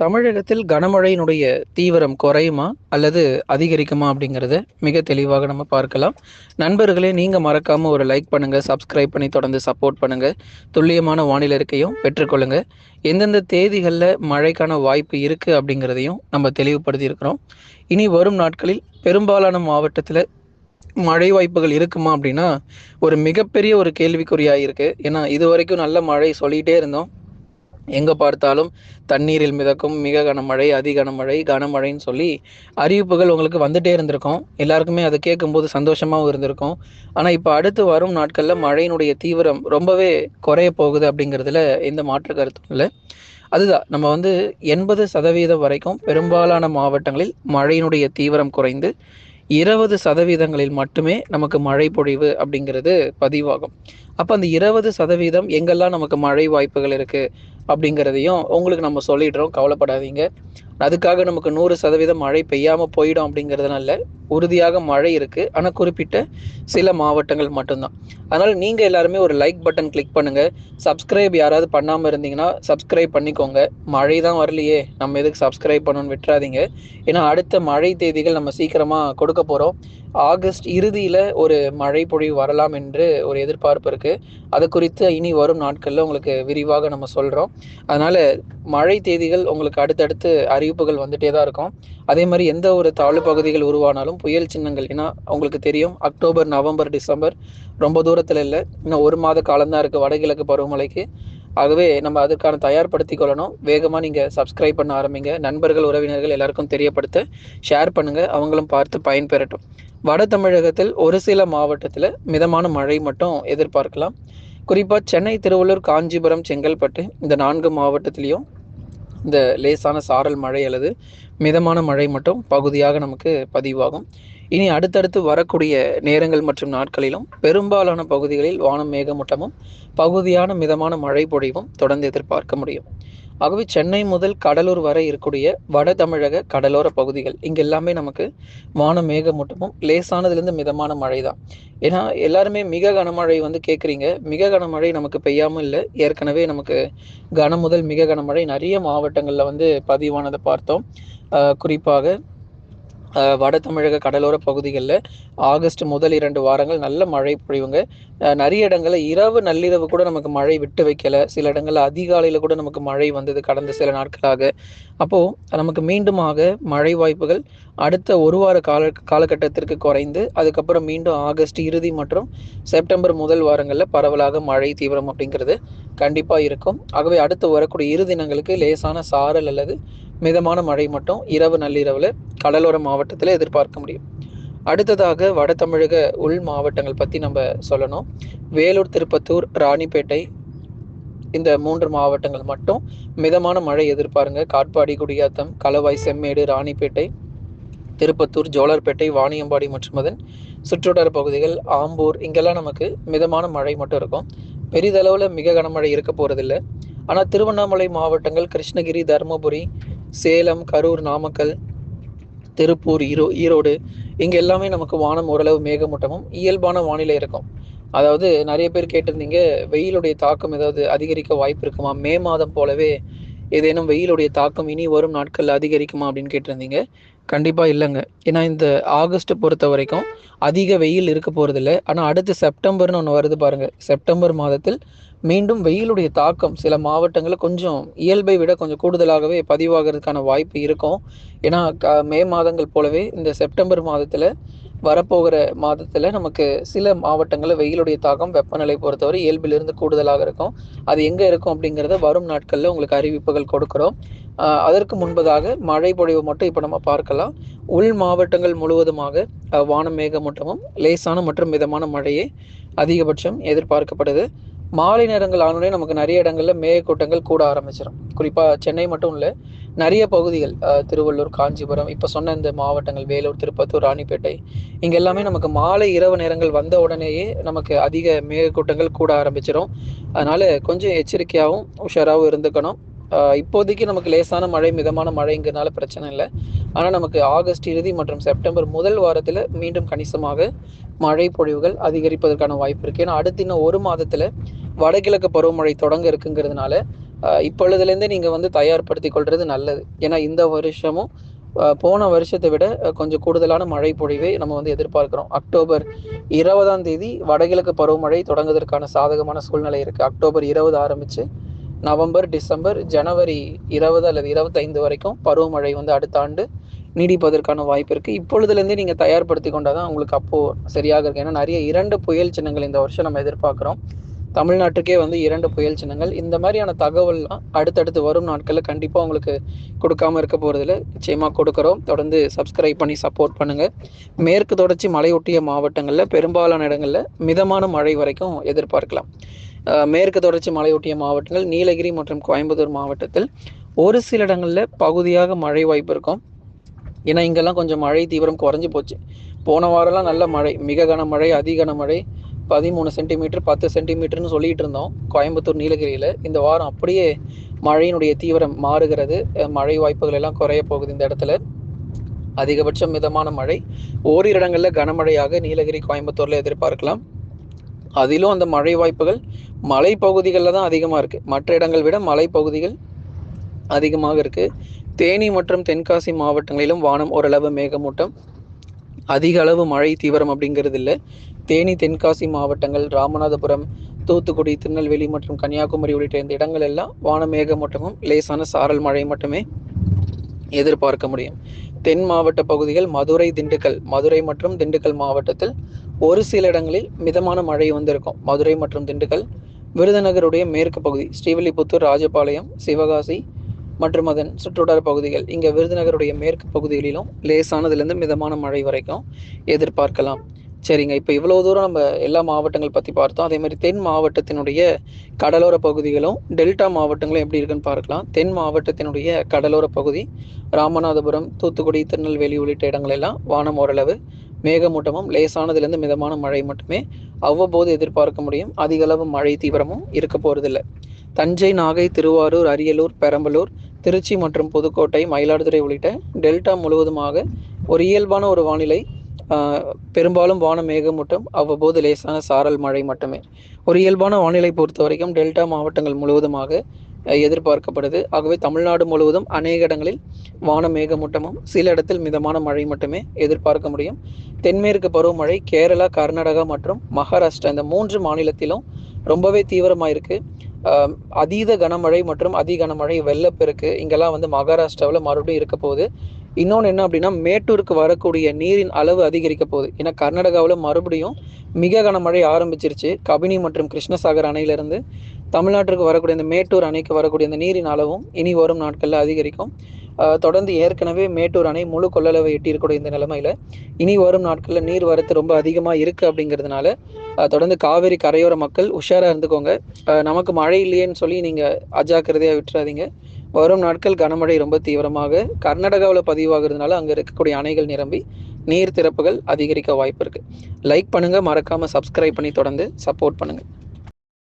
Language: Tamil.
தமிழகத்தில் கனமழையினுடைய தீவிரம் குறையுமா? அல்லது அதிகரிக்குமா? அப்படிங்கிறத மிக தெளிவாக நம்ம பார்க்கலாம். நண்பர்களே நீங்கள் மறக்காமல் ஒரு லைக் பண்ணுங்கள் சப்ஸ்கிரைப் பண்ணி தொடர்ந்து சப்போர்ட் பண்ணுங்கள் துல்லியமான வானிலை இருக்கையும் பெற்றுக்கொள்ளுங்கள் எந்தெந்த தேதிகளில் மழைக்கான வாய்ப்பு இருக்குது அப்படிங்கிறதையும் நம்ம தெளிவுபடுத்தியிருக்கிறோம் இனி வரும் நாட்களில் பெரும்பாலான மாவட்டத்தில் மழை வாய்ப்புகள் இருக்குமா அப்படின்னா ஒரு மிகப்பெரிய ஒரு கேள்விக்குறியாக இருக்குது ஏன்னா இது வரைக்கும் நல்ல மழை சொல்லிகிட்டே இருந்தோம். எங்கே பார்த்தாலும் தண்ணீரில் மிதக்கும் மிக கனமழை அதி கனமழை கனமழைன்னு சொல்லி அறிவிப்புகள் உங்களுக்கு வந்துட்டே இருந்திருக்கும். எல்லாருக்குமே அதை கேட்கும்போது சந்தோஷமாகவும் இருந்திருக்கும். ஆனால் இப்போ அடுத்து வரும் நாட்களில் மழையினுடைய தீவிரம் ரொம்பவே குறைய போகுது அப்படிங்கிறதுல எந்த மாற்று கருத்தும் இல்லை. அதுதான் நம்ம வந்து எண்பது சதவீதம் வரைக்கும் பெரும்பாலான மாவட்டங்களில் மழையினுடைய தீவிரம் குறைந்து இருபது சதவீதங்களில் மட்டுமே நமக்கு மழை பொழிவு அப்படிங்கிறது பதிவாகும். அப்போ அந்த இருபது சதவீதம் எங்கெல்லாம் நமக்கு மழை வாய்ப்புகள் இருக்குது அப்படிங்கிறதையும் உங்களுக்கு நம்ம சொல்லிடுறோம். கவலைப்படாதீங்க. அதுக்காக நமக்கு நூறு சதவீதம் மழை பெய்யாமல் போயிடும் அப்படிங்கிறதுனால உறுதியாக மழை இருக்குது ஆனால் குறிப்பிட்ட சில மாவட்டங்கள் மட்டும்தான். அதனால் நீங்கள் எல்லாருமே ஒரு லைக் பட்டன் கிளிக் பண்ணுங்கள் சப்ஸ்கிரைப் யாராவது பண்ணாமல் இருந்தீங்கன்னா சப்ஸ்கிரைப் பண்ணிக்கோங்க. மழை தான் வரலையே. நம்ம எதுக்கு சப்ஸ்கிரைப் பண்ணணும்னு விட்டுறாதீங்க. ஏன்னா அடுத்த மழை தேதிகள் நம்ம சீக்கிரமாக கொடுக்க போகிறோம் ஆகஸ்ட் இறுதியில் ஒரு மழை பொழிவு வரலாம் என்று ஒரு எதிர்பார்ப்பு இருக்குது அது குறித்து இனி வரும் நாட்களில் உங்களுக்கு விரிவாக நம்ம சொல்கிறோம் அதனால் மழை தேதிகள் உங்களுக்கு அடுத்தடுத்து அறிவிப்புகள் வந்துட்டே தான் இருக்கும். அதே மாதிரி எந்த ஒரு தாழ்வு பகுதிகள் உருவானாலும் புயல் சின்னங்கள் ஏன்னா உங்களுக்கு தெரியும் அக்டோபர் நவம்பர் டிசம்பர் ரொம்ப தூரத்தில் இல்லை. இன்னும் ஒரு மாத காலம்தான் இருக்குது வடகிழக்கு பருவமழைக்கு. ஆகவே நம்ம அதுக்கான தயார்படுத்தி கொள்ளணும். வேகமாக நீங்கள் சப்ஸ்கிரைப் பண்ண ஆரம்பிங்க. நண்பர்கள் உறவினர்கள் எல்லாருக்கும் தெரியப்படுத்த. ஷேர் பண்ணுங்கள் அவங்களும் பார்த்து பயன்பெறட்டும். வட தமிழகத்தில் ஒரு சில மாவட்டத்தில் மிதமான மழை மட்டும் எதிர்பார்க்கலாம். குறிப்பாக சென்னை திருவள்ளூர் காஞ்சிபுரம் செங்கல்பட்டு இந்த நான்கு மாவட்டத்திலையும் இந்த லேசான சாரல் மழை அல்லது மிதமான மழை மட்டும் பகுதியாக நமக்கு பதிவாகும். இனி அடுத்தடுத்து வரக்கூடிய நேரங்கள் மற்றும் நாட்களிலும் பெரும்பாலான பகுதிகளில் வானம் மேகமூட்டமும் பகுதியான மிதமான மழை பொழிவும் தொடர்ந்து எதிர்பார்க்க முடியும். ஆகவே சென்னை முதல் கடலூர் வரை இருக்கக்கூடிய வட தமிழக கடலோர பகுதிகள். இங்கே எல்லாமே நமக்கு வான மேகமூட்டமும் லேசானதுலேருந்து மிதமான மழை தான் ஏன்னா எல்லாருமே மிக கனமழை வந்து கேட்குறீங்க மிக கனமழை நமக்கு பெய்யாமல் இல்லை. ஏற்கனவே நமக்கு கன முதல் மிக கனமழை நிறைய மாவட்டங்களில் வந்து பதிவானதை பார்த்தோம். குறிப்பாக வட தமிழக கடலோர பகுதிகளில் ஆகஸ்ட் முதல் இரண்டு வாரங்கள் நல்ல மழை பொழிவுங்க. நிறைய இடங்களில் இரவு நள்ளிரவு கூட நமக்கு மழை விட்டு வைக்கல. சில இடங்களில் அதிகாலையில் கூட நமக்கு மழை வந்தது கடந்த சில நாட்களாக. அப்போது நமக்கு மீண்டுமாக மழை வாய்ப்புகள் அடுத்த ஒரு வார கால காலகட்டத்திற்கு குறைந்து அதுக்கப்புறம் மீண்டும் ஆகஸ்ட் இறுதி மற்றும் செப்டம்பர் முதல் வாரங்களில் பரவலாக மழை தீவிரம் அப்படிங்கிறது கண்டிப்பாக இருக்கும். ஆகவே அடுத்து வரக்கூடிய இரு தினங்களுக்கு லேசான சாரல் அல்லது மிதமான மழை மட்டும் இரவு நள்ளிரவில் கடலோர மாவட்டத்தில் எதிர்பார்க்க முடியும். அடுத்ததாக வட தமிழக உள் மாவட்டங்கள் பற்றி நம்ம சொல்லணும். வேலூர் திருப்பத்தூர் ராணிப்பேட்டை இந்த மூன்று மாவட்டங்கள் மட்டும் மிதமான மழை எதிர்பாருங்க. காட்பாடி குடியாத்தம் களவாய் செம்மேடு ராணிப்பேட்டை திருப்பத்தூர் ஜோலார்பேட்டை வாணியம்பாடி மற்றும் அதன் சுற்றுவட்டார பகுதிகள் ஆம்பூர் இங்கெல்லாம் நமக்கு மிதமான மழை மட்டும் இருக்கும். பெரிதளவில் மிக கனமழை இருக்க போகிறதில்ல ஆனால் திருவண்ணாமலை மாவட்டங்கள் கிருஷ்ணகிரி தருமபுரி சேலம் கரூர் நாமக்கல் திருப்பூர் ஈரோ ஈரோடு இங்கே எல்லாமே நமக்கு வானம் ஓரளவு மேகமூட்டமும் இயல்பான வானிலை இருக்கும். அதாவது நிறைய பேர் கேட்டிருந்தீங்க வெயிலுடைய தாக்கம் ஏதாவது அதிகரிக்க வாய்ப்பு இருக்குமா? மே மாதம் போலவே ஏதேனும் வெயிலுடைய தாக்கம் இனி வரும் நாட்களில் அதிகரிக்குமா அப்படின்னு கேட்டிருந்தீங்க. கண்டிப்பாக இல்லைங்க. ஏன்னா இந்த ஆகஸ்ட் பொறுத்த வரைக்கும் அதிக வெயில் இருக்க போகிறதில்ல ஆனால் அடுத்து செப்டம்பர்னு ஒன்று வருது பாருங்கள் செப்டம்பர் மாதத்தில் மீண்டும் வெயிலுடைய தாக்கம் சில மாவட்டங்களில் கொஞ்சம் இயல்பை விட கொஞ்சம் கூடுதலாகவே பதிவாகிறதுக்கான வாய்ப்பு இருக்கும். ஏன்னா மே மாதங்கள் போலவே இந்த செப்டம்பர் மாதத்தில் வரப்போகிற மாதத்தில் நமக்கு சில மாவட்டங்களில் வெயிலுடைய தாக்கம் வெப்பநிலை பொறுத்தவரை இயல்பிலிருந்து கூடுதலாக இருக்கும். அது எங்கே இருக்கும் அப்படிங்கிறத வரும் நாட்களில் உங்களுக்கு அறிவிப்புகள் கொடுக்குறோம். அதற்கு முன்பதாக மழை பொழிவு மட்டும் இப்போ நம்ம பார்க்கலாம். உள் மாவட்டங்கள் முழுவதுமாக வானம் மேகமூட்டமும் லேசான மற்றும் மிதமான மழையே அதிகபட்சம் எதிர்பார்க்கப்படுது. மாலை நேரங்கள் ஆனோடனே நமக்கு நிறைய இடங்கள்ல மேகக்கூட்டங்கள் கூட ஆரம்பிச்சிடும் குறிப்பாக சென்னை மட்டும் இல்லை நிறைய பகுதிகள் திருவள்ளூர் காஞ்சிபுரம் இப்போ சொன்ன இந்த மாவட்டங்கள் வேலூர் திருப்பத்தூர் ராணிப்பேட்டை இங்கே எல்லாமே நமக்கு மாலை இரவு நேரங்கள் வந்த உடனேயே நமக்கு அதிக மேகக்கூட்டங்கள் கூட ஆரம்பிச்சிடும் அதனால கொஞ்சம் எச்சரிக்கையாகவும் உஷாராகவும் இருந்துக்கணும். இப்போதைக்கு நமக்கு லேசான மழை மிதமான மழைங்கிறதுனால பிரச்சனை இல்லை. ஆனால் நமக்கு ஆகஸ்ட் இறுதி மற்றும் செப்டம்பர் முதல் வாரத்தில் மீண்டும் கணிசமாக மழை பொழிவுகள் அதிகரிப்பதற்கான வாய்ப்பு இருக்குது ஏன்னா அடுத்து இன்னும் ஒரு மாதத்தில் வடகிழக்கு பருவமழை தொடங்க இருக்குங்கிறதுனால இப்பொழுதுலேருந்தே நீங்கள் வந்து தயார்படுத்தி கொள்வது நல்லது. ஏன்னா இந்த வருஷமும் போன வருஷத்தை விட கொஞ்சம் கூடுதலான மழை பொழிவை நம்ம வந்து எதிர்பார்க்குறோம். அக்டோபர் இருபதாம் தேதி வடகிழக்கு பருவமழை தொடங்குவதற்கான சாதகமான சூழ்நிலை இருக்குது அக்டோபர் இருபது ஆரம்பித்து நவம்பர் டிசம்பர் ஜனவரி இருபது அல்லது இருபத்தைந்து வரைக்கும் பருவமழை வந்து அடுத்த ஆண்டு நீடிப்பதற்கான வாய்ப்பு இருக்குது இப்பொழுதுலேருந்தே நீங்கள் தயார்படுத்தி கொண்டால் தான் உங்களுக்கு அப்போது சரியாக இருக்குது ஏன்னா நிறைய இரண்டு புயல் சின்னங்கள் இந்த வருஷம் நம்ம எதிர்பார்க்குறோம். தமிழ்நாட்டுக்கே வந்து இரண்டு புயல் சின்னங்கள். இந்த மாதிரியான தகவல்லாம் அடுத்தடுத்து வரும் நாட்களில் கண்டிப்பாக உங்களுக்கு கொடுக்காம இருக்க போகிறதுல நிச்சயமாக கொடுக்குறோம். தொடர்ந்து சப்ஸ்கிரைப் பண்ணி சப்போர்ட் பண்ணுங்கள் மேற்கு தொடர்ச்சி மலையொட்டிய மாவட்டங்களில் பெரும்பாலான இடங்களில் மிதமான மழை வரைக்கும் எதிர்பார்க்கலாம். மேற்கு தொடர்ச்சி மலையொட்டிய மாவட்டங்கள் நீலகிரி மற்றும் கோயம்புத்தூர் மாவட்டத்தில் ஒரு சில இடங்களில் பகுதியாக மழை வாய்ப்பு இருக்கும். ஏன்னா இங்கெல்லாம் கொஞ்சம் மழை தீவிரம் குறைஞ்சி போச்சு. போன வாரம்லாம் நல்ல மழை மிக கனமழை அதிக கனமழை பதிமூணு சென்டிமீட்டர் பத்து சென்டிமீட்டர்னு சொல்லிட்டு இருந்தோம். கோயம்புத்தூர் நீலகிரியில். இந்த வாரம் அப்படியே மழையினுடைய தீவிரம் மாறுகிறது. மழை வாய்ப்புகள் எல்லாம் குறைய போகுது இந்த இடத்துல. அதிகபட்சம் மிதமான மழை. ஓரிரு இடங்களில் கனமழையாக நீலகிரி கோயம்புத்தூரில் எதிர்பார்க்கலாம். அதிலும் அந்த மழை வாய்ப்புகள் மலை பகுதிகளில் தான் அதிகமாக இருக்குது மற்ற இடங்கள் விட மலை பகுதிகள் அதிகமாக இருக்குது தேனி மற்றும் தென்காசி மாவட்டங்களிலும் வானம் ஓரளவு மேகமூட்டம். அதிக அளவு மழை தீவிரம் அப்படிங்கிறது இல்லை. தேனி தென்காசி மாவட்டங்கள் ராமநாதபுரம் தூத்துக்குடி திருநெல்வேலி மற்றும் கன்னியாகுமரி உள்ளிட்ட இந்த இடங்கள் எல்லாம் வான மட்டமும் லேசான சாரல் மழை மட்டுமே எதிர்பார்க்க முடியும். தென் மாவட்ட பகுதிகள் மதுரை திண்டுக்கல் மதுரை மற்றும் திண்டுக்கல் மாவட்டத்தில் ஒரு சில இடங்களில் மிதமான மழை வந்திருக்கும். மதுரை மற்றும் திண்டுக்கல் விருதுநகருடைய மேற்கு பகுதி ஸ்ரீவில்லிபுத்தூர் ராஜபாளையம் சிவகாசி மற்றும் அதன் சுற்றுவட்டார பகுதிகள் இங்கே விருதுநகருடைய மேற்கு பகுதிகளிலும் லேசானதுலேருந்து மிதமான மழை வரைக்கும் எதிர்பார்க்கலாம். சரிங்க. இப்போ இவ்வளோ தூரம் நம்ம எல்லா மாவட்டங்கள் பற்றி பார்த்தோம். அதே மாதிரி தென் மாவட்டத்தினுடைய கடலோர பகுதிகளும் டெல்டா மாவட்டங்களும் எப்படி இருக்குன்னு பார்க்கலாம். தென் மாவட்டத்தினுடைய கடலோர பகுதி ராமநாதபுரம் தூத்துக்குடி திருநெல்வேலி உள்ளிட்ட இடங்கள் எல்லாம் வானம் ஓரளவு மேகமூட்டமும் லேசானதுலேருந்து மிதமான மழை மட்டுமே அவ்வப்போது எதிர்பார்க்க முடியும். அதிக அளவு மழை தீவிரமும் இருக்க போகிறதில்ல தஞ்சை நாகை திருவாரூர் அரியலூர் பெரம்பலூர் திருச்சி மற்றும் புதுக்கோட்டை மயிலாடுதுறை உள்ளிட்ட டெல்டா முழுவதுமாக ஒரு இயல்பான ஒரு வானிலை பெரும்பாலும் வான மேகமூட்டம் அவ்வப்போது லேசான சாரல் மழை மட்டுமே. ஒரு இயல்பான வானிலை பொறுத்த வரைக்கும் டெல்டா மாவட்டங்கள் முழுவதுமாக எதிர்பார்க்கப்படுது. ஆகவே தமிழ்நாடு முழுவதும் அநேக இடங்களில் வான மேகமூட்டமும் சில இடத்தில் மிதமான மழை மட்டுமே எதிர்பார்க்க முடியும். தென்மேற்கு பருவமழை கேரளா கர்நாடகா மற்றும் மகாராஷ்டிரா இந்த மூன்று மாநிலத்திலும் ரொம்பவே தீவிரமாக இருக்குது அதீத கனமழை மற்றும் அதி கனமழை வெள்ளப்பெருக்கு இங்கெல்லாம் வந்து மகாராஷ்டிராவில் மறுபடியும் இருக்க போகுது இன்னொன்று என்ன அப்படின்னா மேட்டூருக்கு வரக்கூடிய நீரின் அளவு அதிகரிக்க போகுது. ஏன்னா கர்நாடகாவில் மறுபடியும் மிக கனமழை ஆரம்பிச்சிருச்சு. கபினி மற்றும் கிருஷ்ணசாகர் அணையிலிருந்து தமிழ்நாட்டிற்கு வரக்கூடிய இந்த மேட்டூர் அணைக்கு வரக்கூடிய இந்த நீரின் அளவும் இனி வரும் நாட்களில் அதிகரிக்கும். தொடர்ந்து ஏற்கனவே மேட்டூர் அணை முழு கொள்ளளவை எட்டியிருக்கூடிய இந்த நிலைமையில இனி வரும் நாட்களில் நீர் வரத்து ரொம்ப அதிகமாக இருக்குது அப்படிங்கிறதுனால தொடர்ந்து காவேரி கரையோர மக்கள் உஷாராக இருந்துக்கோங்க. நமக்கு மழை இல்லையேன்னு சொல்லி நீங்கள் அஜாக்கிரதையாக விட்டுறாதீங்க. வரும் நாட்கள் கனமழை ரொம்ப தீவிரமாக. கர்நாடகாவில் பதிவாகிறதுனால அங்கே இருக்கக்கூடிய அணைகள் நிரம்பி நீர் திறப்புகள் அதிகரிக்க வாய்ப்பு இருக்குது லைக் பண்ணுங்கள் மறக்காமல் சப்ஸ்கிரைப் பண்ணி தொடர்ந்து சப்போர்ட் பண்ணுங்கள்